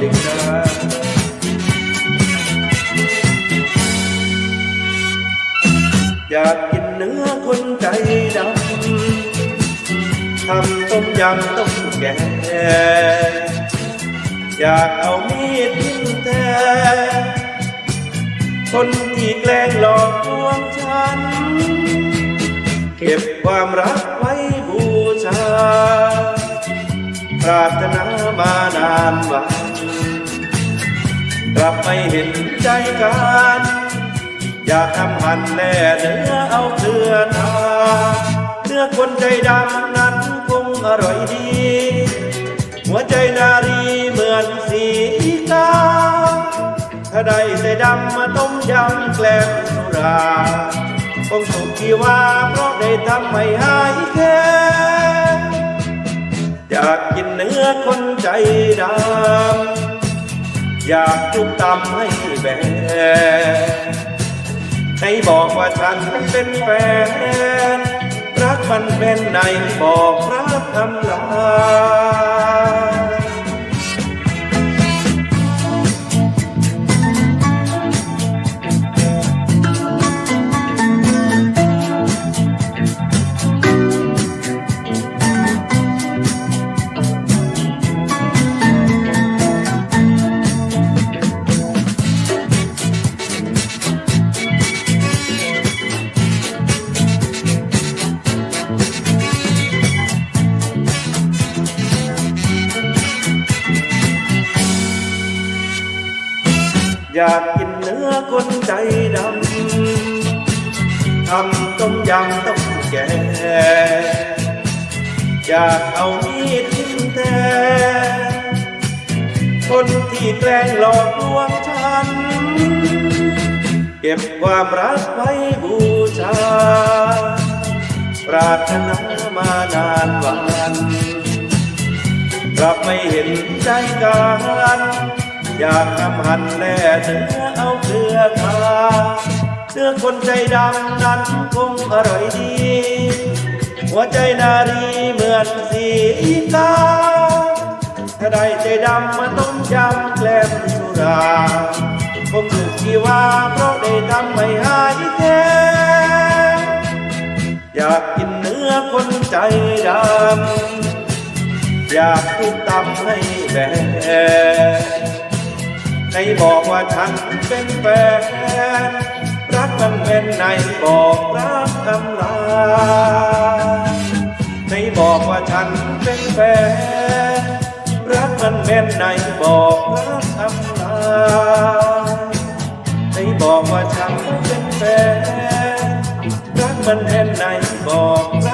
ดีครับอยากกินเนื้อคนใจดำทำต้มยำต้มแกงอยากเอามีดทิ้งแทงคนที่แกล้งหลอกลวงฉัน เก็บความรักไว้บูชา ปรารถนามานานวัน กลับไม่เห็นใจกัน อยากทำหันแล่เนื้อเอาเกลือนาเนื้อคนใจดำนั้นคงอร่อยดี หัวใจนารีเหมือนสีกา ถ้าได้ใจดำมาต้มยำแกล้มสุราคงสุขที่ว่าเพราะได้ทำให้หายแค้นอยากกินเนื้อคนใจดำ อยากจุบตำให้แบให้บอกว่าฉันเป็นแฟน รักมันเป็นไหนบอกรักทำลาย อยากกินเนื้อคนใจดำทำต้มยำต้มแกงอยากเอามีดทิ่มแทงคนที่แกล้งหลอกลวงฉัน เก็บความรักไว้บูชา ปรารถนามานานวันกลับไม่เห็นใจกัน อยากทำหันแล่เนื้อเอาเกลือทาเนื้อคนใจดำนั้นคงอร่อยดี หัวใจนารีเหมือนสีกาถ้าได้ใจดำมาต้มยำแกล้มสุราคงสุขที่ว่าเพราะได้ทำให้หายแค้อยากกินเนื้อคนใจดำอยากทุกตำให้แบ ในบอกว่าฉันเป็นแฟน รักมันเป็นในบอกรักทำลายในบอกว่าฉันเป็นแฟน รักมันเป็นในบอกรักทำลายในบอกว่าฉันเป็นแฟน รักมันเป็นในบอกรั